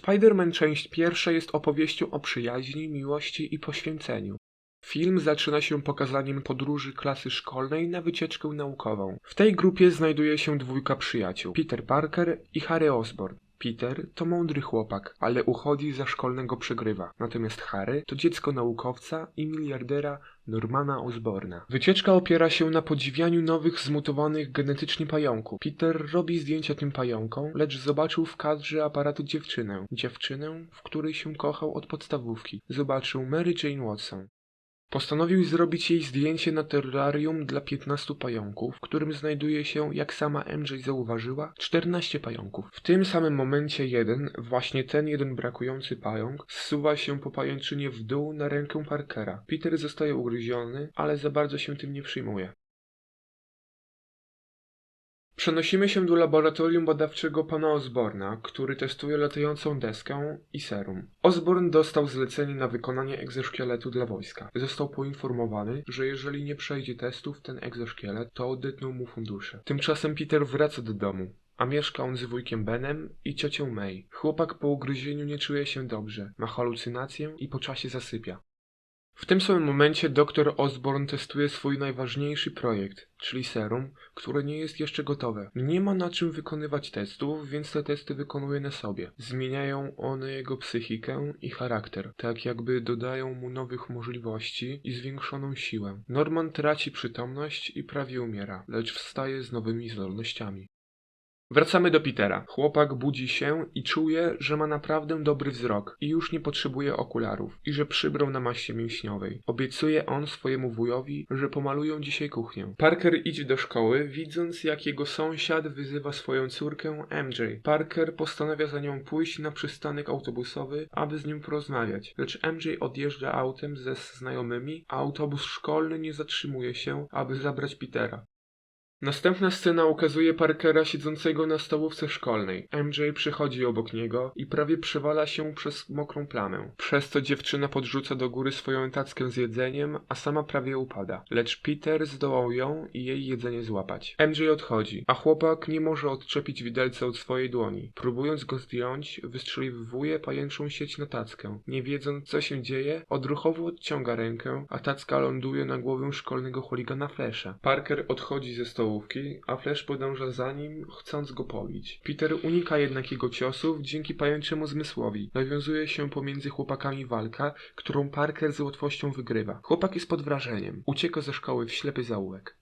Spider-Man część pierwsza jest opowieścią o przyjaźni, miłości i poświęceniu. Film zaczyna się pokazaniem podróży klasy szkolnej na wycieczkę naukową. W tej grupie znajduje się dwójka przyjaciół: Peter Parker i Harry Osborn. Peter to mądry chłopak, ale uchodzi za szkolnego przegrywa. Natomiast Harry to dziecko naukowca i miliardera Normana Osborna. Wycieczka opiera się na podziwianiu nowych zmutowanych genetycznie pająków. Peter robi zdjęcia tym pająkom, lecz zobaczył w kadrze aparatu dziewczynę. Dziewczynę, w której się kochał od podstawówki. Zobaczył Mary Jane Watson. Postanowił zrobić jej zdjęcie na terrarium dla 15 pająków, w którym znajduje się, jak sama MJ zauważyła, 14 pająków. W tym samym momencie jeden, właśnie ten jeden brakujący pająk, zsuwa się po pajęczynie w dół na rękę Parkera. Peter zostaje ugryziony, ale za bardzo się tym nie przyjmuje. Przenosimy się do laboratorium badawczego pana Osborna, który testuje latającą deskę i serum. Osborn dostał zlecenie na wykonanie egzoszkieletu dla wojska. Został poinformowany, że jeżeli nie przejdzie testów ten egzoszkielet, to odetną mu fundusze. Tymczasem Peter wraca do domu. A mieszka on z wujkiem Benem i ciocią May. Chłopak po ugryzieniu nie czuje się dobrze, ma halucynację i po czasie zasypia. W tym samym momencie dr Osborn testuje swój najważniejszy projekt, czyli serum, które nie jest jeszcze gotowe. Nie ma na czym wykonywać testów, więc te testy wykonuje na sobie. Zmieniają one jego psychikę i charakter, tak jakby dodają mu nowych możliwości i zwiększoną siłę. Norman traci przytomność i prawie umiera, lecz wstaje z nowymi zdolnościami. Wracamy do Petera. Chłopak budzi się i czuje, że ma naprawdę dobry wzrok i już nie potrzebuje okularów i że przybrał na maście mięśniowej. Obiecuje on swojemu wujowi, że pomalują dzisiaj kuchnię. Parker idzie do szkoły, widząc jak jego sąsiad wyzywa swoją córkę MJ. Parker postanawia za nią pójść na przystanek autobusowy, aby z nim porozmawiać, lecz MJ odjeżdża autem ze znajomymi, a autobus szkolny nie zatrzymuje się, aby zabrać Petera. Następna scena ukazuje Parkera siedzącego na stołówce szkolnej. MJ przychodzi obok niego i prawie przewala się przez mokrą plamę. Przez to dziewczyna podrzuca do góry swoją tackę z jedzeniem, a sama prawie upada. Lecz Peter zdołał ją i jej jedzenie złapać. MJ odchodzi, a chłopak nie może odczepić widelca od swojej dłoni. Próbując go zdjąć, wystrzeliwuje pajęczą sieć na tackę. Nie wiedząc co się dzieje, odruchowo odciąga rękę, a tacka ląduje na głowę szkolnego chuligana Flasha. Parker odchodzi ze stołu a Flash podąża za nim, chcąc go pobić. Peter unika jednak jego ciosów dzięki pajęczemu zmysłowi. Nawiązuje się pomiędzy chłopakami walka, którą Parker z łatwością wygrywa. Chłopak jest pod wrażeniem. Ucieka ze szkoły w ślepy zaułek.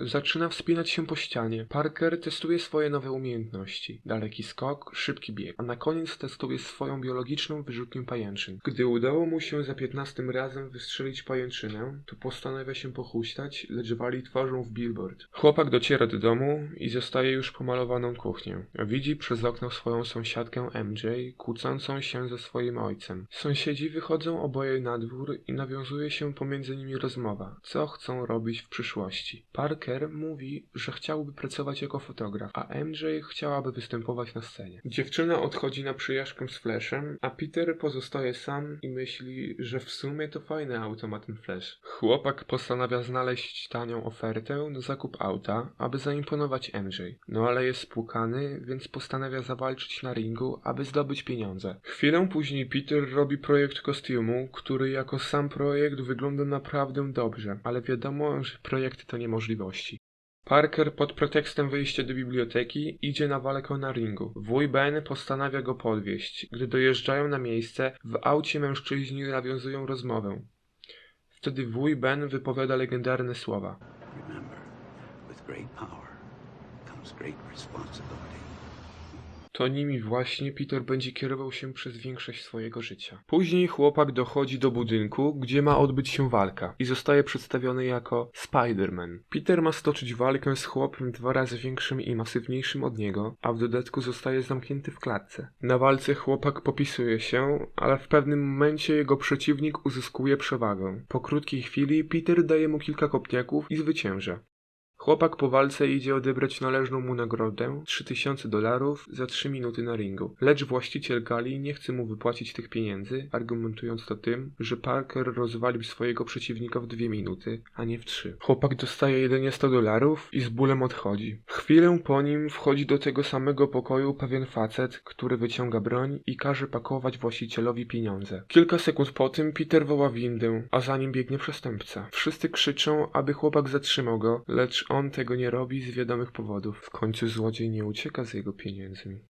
Zaczyna wspinać się po ścianie. Parker testuje swoje nowe umiejętności. Daleki skok, szybki bieg, a na koniec testuje swoją biologiczną wyrzutnię pajęczyn. Gdy udało mu się za piętnastym razem wystrzelić pajęczynę, to postanawia się pochuśtać, lecz wali twarzą w billboard. Chłopak dociera do domu i zostaje już pomalowaną kuchnię. Widzi przez okno swoją sąsiadkę MJ, kłócącą się ze swoim ojcem. Sąsiedzi wychodzą oboje na dwór i nawiązuje się pomiędzy nimi rozmowa. Co chcą robić w przyszłości? Parker Parker mówi, że chciałby pracować jako fotograf, a MJ chciałaby występować na scenie. Dziewczyna odchodzi na przyjażdżkę z Flashem, a Peter pozostaje sam i myśli, że w sumie to fajne auto ma ten Flash. Chłopak postanawia znaleźć tanią ofertę na zakup auta, aby zaimponować MJ. No ale jest spłukany, więc postanawia zawalczyć na ringu, aby zdobyć pieniądze. Chwilę później Peter robi projekt kostiumu, który jako sam projekt wygląda naprawdę dobrze, ale wiadomo, że projekty to niemożliwości. Parker pod pretekstem wyjścia do biblioteki idzie na walkę na ringu. Wuj Ben postanawia go podwieźć. Gdy dojeżdżają na miejsce, w aucie mężczyźni nawiązują rozmowę. Wtedy wuj Ben wypowiada legendarne słowa. Remember, with great power comes great responsibility. To nimi właśnie Peter będzie kierował się przez większość swojego życia. Później chłopak dochodzi do budynku, gdzie ma odbyć się walka i zostaje przedstawiony jako Spider-Man. Peter ma stoczyć walkę z chłopem dwa razy większym i masywniejszym od niego, a w dodatku zostaje zamknięty w klatce. Na walce chłopak popisuje się, ale w pewnym momencie jego przeciwnik uzyskuje przewagę. Po krótkiej chwili Peter daje mu kilka kopniaków i zwycięża. Chłopak po walce idzie odebrać należną mu nagrodę 3000 dolarów za 3 minuty na ringu. Lecz właściciel gali nie chce mu wypłacić tych pieniędzy, argumentując to tym, że Parker rozwalił swojego przeciwnika w 2 minuty, a nie w 3. Chłopak dostaje jedynie 100 dolarów i z bólem odchodzi. Chwilę po nim wchodzi do tego samego pokoju pewien facet, który wyciąga broń i każe pakować właścicielowi pieniądze. Kilka sekund po tym Peter woła windę, a za nim biegnie przestępca. Wszyscy krzyczą, aby chłopak zatrzymał go, lecz on tego nie robi z wiadomych powodów. W końcu złodziej nie ucieka z jego pieniędzmi.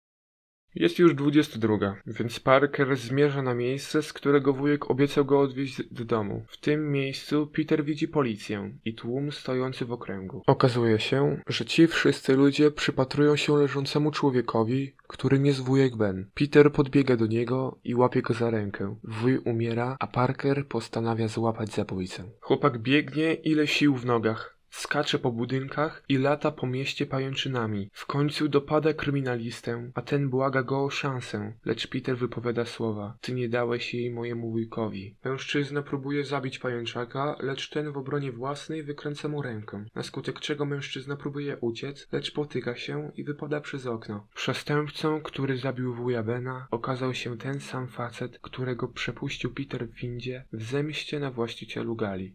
Jest już 22, więc Parker zmierza na miejsce, z którego wujek obiecał go odwieźć do domu. W tym miejscu Peter widzi policję i tłum stojący w okręgu. Okazuje się, że ci wszyscy ludzie przypatrują się leżącemu człowiekowi, którym jest wujek Ben. Peter podbiega do niego i łapie go za rękę. Wuj umiera, a Parker postanawia złapać zabójcę. Chłopak biegnie ile sił w nogach. Skacze po budynkach i lata po mieście pajęczynami. W końcu dopada kryminalistę, a ten błaga go o szansę, lecz Peter wypowiada słowa. Ty nie dałeś jej mojemu wujkowi. Mężczyzna próbuje zabić pajęczaka, lecz ten w obronie własnej wykręca mu rękę. Na skutek czego mężczyzna próbuje uciec, lecz potyka się i wypada przez okno. Przestępcą, który zabił wuja Bena, okazał się ten sam facet, którego przepuścił Peter w windzie w zemście na właścicielu gali.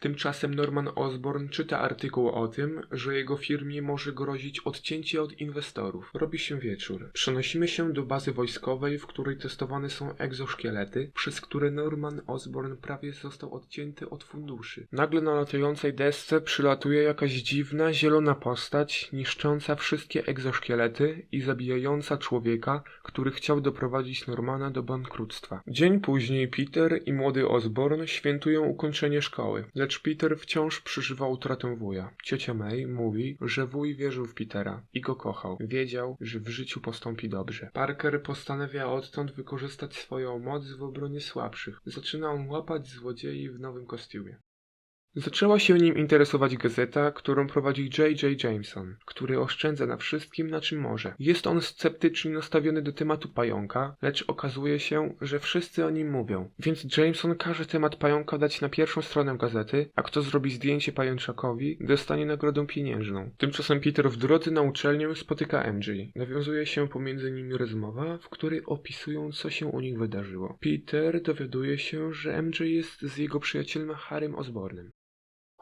Tymczasem Norman Osborn czyta artykuł o tym, że jego firmie może grozić odcięcie od inwestorów. Robi się wieczór. Przenosimy się do bazy wojskowej, w której testowane są egzoszkielety, przez które Norman Osborn prawie został odcięty od funduszy. Nagle na latającej desce przylatuje jakaś dziwna, zielona postać, niszcząca wszystkie egzoszkielety i zabijająca człowieka, który chciał doprowadzić Normana do bankructwa. Dzień później Peter i młody Osborn świętują ukończenie szkoły. Lecz Peter wciąż przeżywa utratę wuja. Ciocia May mówi, że wuj wierzył w Petera i go kochał. Wiedział, że w życiu postąpi dobrze. Parker postanawia odtąd wykorzystać swoją moc w obronie słabszych. Zaczyna on łapać złodziei w nowym kostiumie. Zaczęła się nim interesować gazeta, którą prowadzi J.J. Jameson, który oszczędza na wszystkim, na czym może. Jest on sceptycznie nastawiony do tematu pająka, lecz okazuje się, że wszyscy o nim mówią. Więc Jameson każe temat pająka dać na pierwszą stronę gazety, a kto zrobi zdjęcie pajęczakowi, dostanie nagrodę pieniężną. Tymczasem Peter w drodze na uczelnię spotyka MJ. Nawiązuje się pomiędzy nimi rozmowa, w której opisują, co się u nich wydarzyło. Peter dowiaduje się, że MJ jest z jego przyjacielem Harrym Osbornem.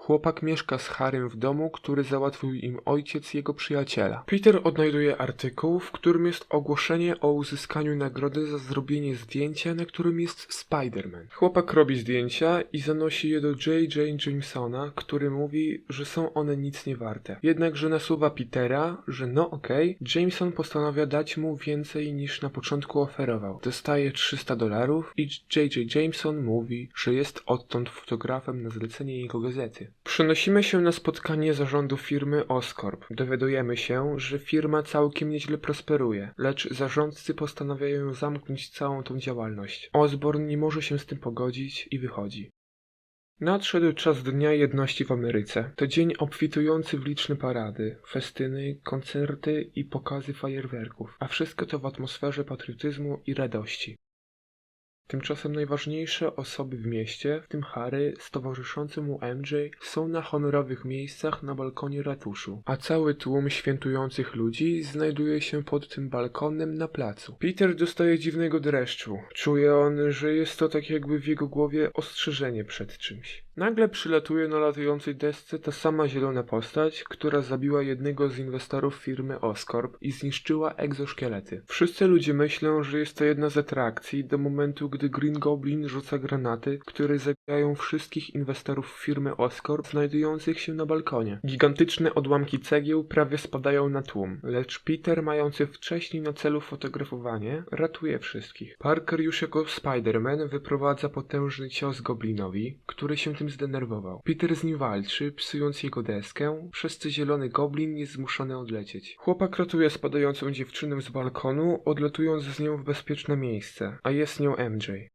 Chłopak mieszka z Harrym w domu, który załatwił im ojciec jego przyjaciela. Peter odnajduje artykuł, w którym jest ogłoszenie o uzyskaniu nagrody za zrobienie zdjęcia, na którym jest Spider-Man. Chłopak robi zdjęcia i zanosi je do J.J. Jamesona, który mówi, że są one nic nie warte. Jednakże nasuwa Petera, że no okej, Jameson postanawia dać mu więcej niż na początku oferował. Dostaje 300 dolarów i J.J. Jameson mówi, że jest odtąd fotografem na zlecenie jego gazety. Przenosimy się na spotkanie zarządu firmy Oscorp. Dowiadujemy się, że firma całkiem nieźle prosperuje, lecz zarządcy postanawiają zamknąć całą tą działalność. Osborn nie może się z tym pogodzić i wychodzi. Nadszedł czas Dnia Jedności w Ameryce. To dzień obfitujący w liczne parady, festyny, koncerty i pokazy fajerwerków, a wszystko to w atmosferze patriotyzmu i radości. Tymczasem najważniejsze osoby w mieście, w tym Harry z towarzyszącym mu MJ, są na honorowych miejscach na balkonie ratuszu, a cały tłum świętujących ludzi znajduje się pod tym balkonem na placu. Peter dostaje dziwnego dreszczu. Czuje on, że jest to tak jakby w jego głowie ostrzeżenie przed czymś. Nagle przylatuje na latającej desce ta sama zielona postać, która zabiła jednego z inwestorów firmy Oscorp i zniszczyła egzoszkielety. Wszyscy ludzie myślą, że jest to jedna z atrakcji do momentu, gdy Green Goblin rzuca granaty, które zabijają wszystkich inwestorów firmy Oscorp znajdujących się na balkonie. Gigantyczne odłamki cegieł prawie spadają na tłum, lecz Peter, mający wcześniej na celu fotografowanie, ratuje wszystkich. Parker już jako Spider-Man wyprowadza potężny cios Goblinowi, który się tym zdenerwował. Peter z nim walczy, psując jego deskę, przez co zielony Goblin jest zmuszony odlecieć. Chłopak ratuje spadającą dziewczynę z balkonu, odlatując z nią w bezpieczne miejsce, a jest nią MJ.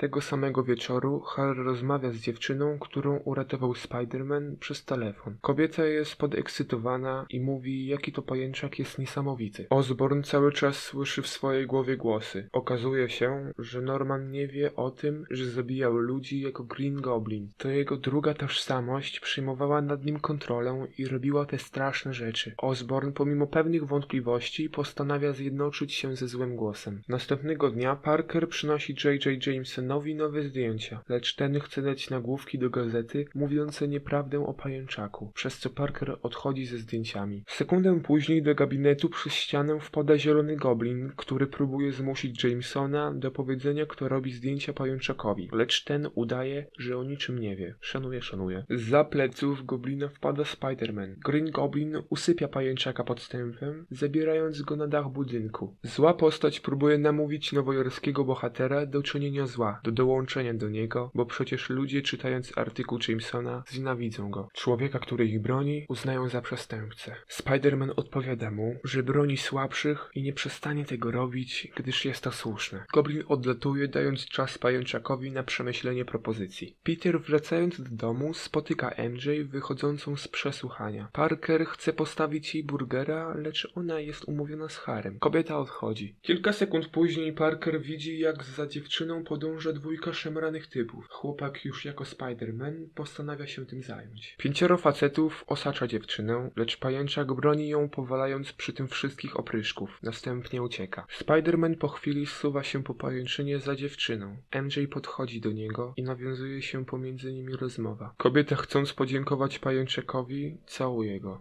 Tego samego wieczoru Harry rozmawia z dziewczyną, którą uratował Spider-Man przez telefon. Kobieta jest podekscytowana i mówi, jaki to pajęczak jest niesamowity. Osborn cały czas słyszy w swojej głowie głosy. Okazuje się, że Norman nie wie o tym, że zabijał ludzi jako Green Goblin. To jego druga tożsamość przyjmowała nad nim kontrolę i robiła te straszne rzeczy. Osborn, pomimo pewnych wątpliwości, postanawia zjednoczyć się ze złym głosem. Następnego dnia Parker przynosi J.J. Jamesonowi nowe zdjęcia, lecz ten chce dać nagłówki do gazety mówiące nieprawdę o pajęczaku, przez co Parker odchodzi ze zdjęciami. Sekundę później do gabinetu przez ścianę wpada zielony goblin, który próbuje zmusić Jamesona do powiedzenia, kto robi zdjęcia pajęczakowi, lecz ten udaje, że o niczym nie wie. Szanuje, szanuje. Za pleców goblina wpada Spider-Man. Green Goblin usypia pajęczaka podstępem, zabierając go na dach budynku. Zła postać próbuje namówić nowojorskiego bohatera do czynienia zła, do dołączenia do niego, bo przecież ludzie czytając artykuł Jamesona znienawidzą go. Człowieka, który ich broni, uznają za przestępcę. Spider-Man odpowiada mu, że broni słabszych i nie przestanie tego robić, gdyż jest to słuszne. Goblin odlatuje, dając czas pajęczakowi na przemyślenie propozycji. Peter wracając do domu spotyka MJ wychodzącą z przesłuchania. Parker chce postawić jej burgera, lecz ona jest umówiona z Harem. Kobieta odchodzi. Kilka sekund później Parker widzi, jak za dziewczyną podąża dwójka szemranych typów. Chłopak już jako Spider-Man postanawia się tym zająć. Pięcioro facetów osacza dziewczynę, lecz pajęczak broni ją powalając przy tym wszystkich opryszków. Następnie ucieka. Spider-Man po chwili zsuwa się po pajęczynie za dziewczyną. MJ podchodzi do niego i nawiązuje się pomiędzy nimi rozmowa. Kobieta chcąc podziękować pajęczakowi, całuje go.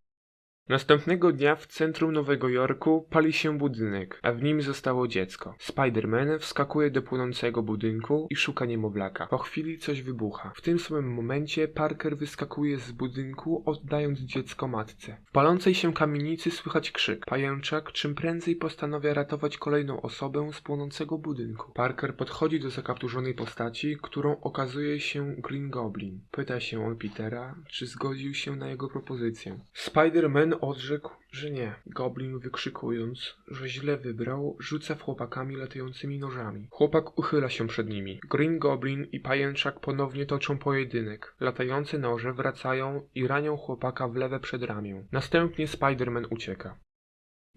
Następnego dnia w centrum Nowego Jorku pali się budynek, a w nim zostało dziecko. Spider-Man wskakuje do płonącego budynku i szuka niemowlaka. Po chwili coś wybucha. W tym samym momencie Parker wyskakuje z budynku, oddając dziecko matce. W palącej się kamienicy słychać krzyk. Pajęczak czym prędzej postanawia ratować kolejną osobę z płonącego budynku. Parker podchodzi do zakapturzonej postaci, którą okazuje się Green Goblin. Pyta się on Petera, czy zgodził się na jego propozycję. Spider-Man odrzekł, że nie. Goblin wykrzykując, że źle wybrał, rzuca w chłopakami latającymi nożami. Chłopak uchyla się przed nimi. Green Goblin i pajęczak ponownie toczą pojedynek. Latające noże wracają i ranią chłopaka w lewe przedramię. Następnie Spider-Man ucieka.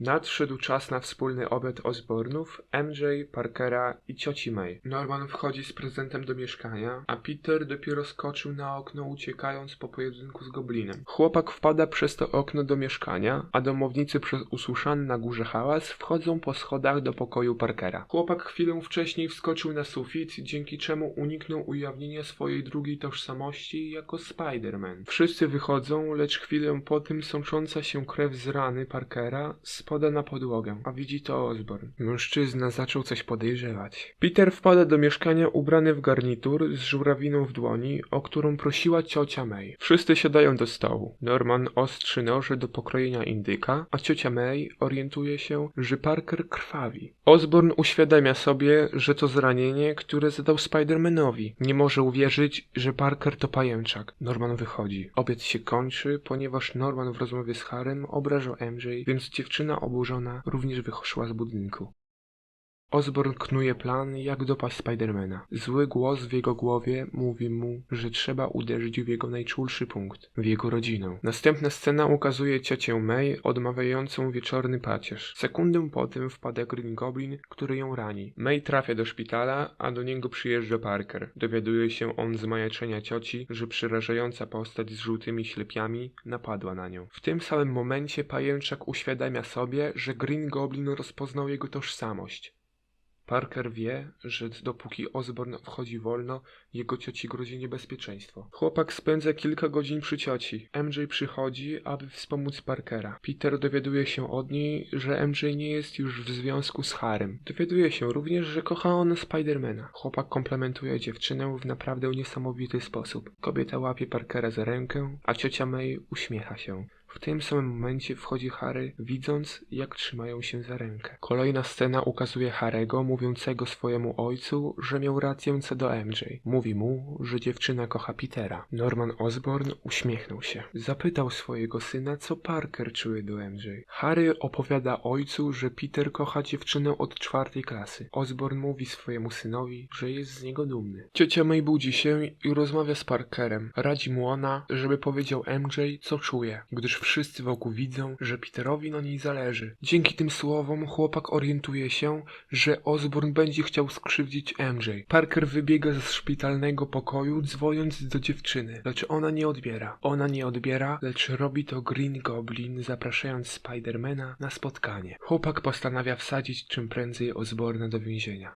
Nadszedł czas na wspólny obiad Osbornów, MJ, Parkera i cioci May. Norman wchodzi z prezentem do mieszkania, a Peter dopiero skoczył na okno uciekając po pojedynku z goblinem. Chłopak wpada przez to okno do mieszkania, a domownicy przez usłyszany na górze hałas wchodzą po schodach do pokoju Parkera. Chłopak chwilę wcześniej wskoczył na sufit, dzięki czemu uniknął ujawnienia swojej drugiej tożsamości jako Spider-Man. Wszyscy wychodzą, lecz chwilę po tym sącząca się krew z rany Parkera spada na podłogę, a widzi to Osborn. Mężczyzna zaczął coś podejrzewać. Peter wpada do mieszkania ubrany w garnitur z żurawiną w dłoni, o którą prosiła ciocia May. Wszyscy siadają do stołu. Norman ostrzy noże do pokrojenia indyka, a ciocia May orientuje się, że Parker krwawi. Osborn uświadamia sobie, że to zranienie, które zadał Spider-Manowi. Nie może uwierzyć, że Parker to pajęczak. Norman wychodzi. Obiad się kończy, ponieważ Norman w rozmowie z Harem obrażał MJ, więc dziewczyna oburzona również wyszła z budynku. Osborn knuje plan, jak dopaść Spidermana. Zły głos w jego głowie mówi mu, że trzeba uderzyć w jego najczulszy punkt, w jego rodzinę. Następna scena ukazuje ciocię May odmawiającą wieczorny pacierz. Sekundę potem wpada Green Goblin, który ją rani. May trafia do szpitala, a do niego przyjeżdża Parker. Dowiaduje się on z majaczenia cioci, że przerażająca postać z żółtymi ślepiami napadła na nią. W tym samym momencie pajęczak uświadamia sobie, że Green Goblin rozpoznał jego tożsamość. Parker wie, że dopóki Osborn wchodzi wolno, jego cioci grozi niebezpieczeństwo. Chłopak spędza kilka godzin przy cioci. MJ przychodzi, aby wspomóc Parkera. Peter dowiaduje się od niej, że MJ nie jest już w związku z Harem. Dowiaduje się również, że kocha ona Spidermana. Chłopak komplementuje dziewczynę w naprawdę niesamowity sposób. Kobieta łapie Parkera za rękę, a ciocia May uśmiecha się. W tym samym momencie wchodzi Harry, widząc jak trzymają się za rękę. Kolejna scena ukazuje Harego mówiącego swojemu ojcu, że miał rację co do MJ. Mówi mu, że dziewczyna kocha Petera. Norman Osborn uśmiechnął się. Zapytał swojego syna, co Parker czuje do MJ. Harry opowiada ojcu, że Peter kocha dziewczynę od czwartej klasy. Osborn mówi swojemu synowi, że jest z niego dumny. Ciocia May budzi się i rozmawia z Parkerem. Radzi mu ona, żeby powiedział MJ, co czuje, gdyż wszyscy wokół widzą, że Peterowi na niej zależy. Dzięki tym słowom chłopak orientuje się, że Osborn będzie chciał skrzywdzić MJ. Parker wybiega ze szpitalnego pokoju, dzwoniąc do dziewczyny, lecz ona nie odbiera. Ona nie odbiera, lecz robi to Green Goblin, zapraszając Spidermana na spotkanie. Chłopak postanawia wsadzić czym prędzej Osborna do więzienia.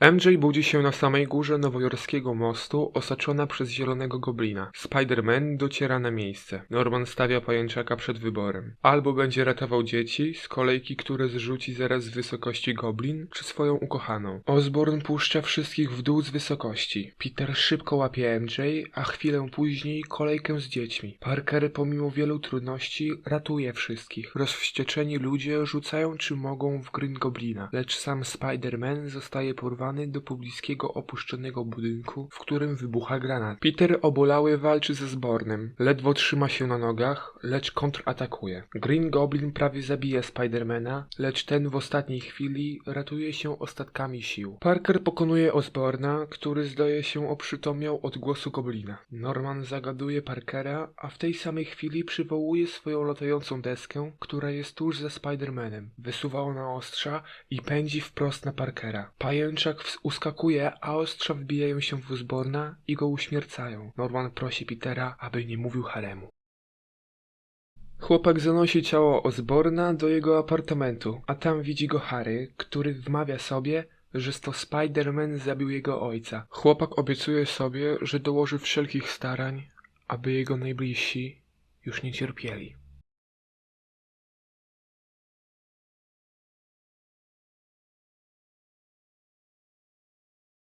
MJ budzi się na samej górze nowojorskiego mostu, osaczona przez zielonego goblina. Spider-Man dociera na miejsce. Norman stawia pajęczaka przed wyborem. Albo będzie ratował dzieci z kolejki, które zrzuci zaraz z wysokości goblin, czy swoją ukochaną. Osborn puszcza wszystkich w dół z wysokości. Peter szybko łapie MJ, a chwilę później kolejkę z dziećmi. Parker pomimo wielu trudności ratuje wszystkich. Rozwścieczeni ludzie rzucają czy mogą w Green Goblina, lecz sam Spider-Man zostaje porwany do pobliskiego opuszczonego budynku, w którym wybucha granat. Peter obolały walczy ze Zbornem. Ledwo trzyma się na nogach, lecz kontratakuje. Green Goblin prawie zabija Spidermana, lecz ten w ostatniej chwili ratuje się ostatkami sił. Parker pokonuje Osborna, który zdaje się oprzytomniał od głosu Goblina. Norman zagaduje Parkera, a w tej samej chwili przywołuje swoją latającą deskę, która jest tuż za Spidermanem. Wysuwa ona ostrza i pędzi wprost na Parkera. Pajęczak ws- uskakuje, a ostrza wbijają się w Osborna i go uśmiercają. Norman prosi Petera, aby nie mówił Haremu. Chłopak zanosi ciało Osborna do jego apartamentu, a tam widzi go Harry, który wmawia sobie, że to Spider-Man zabił jego ojca. Chłopak obiecuje sobie, że dołoży wszelkich starań, aby jego najbliżsi już nie cierpieli.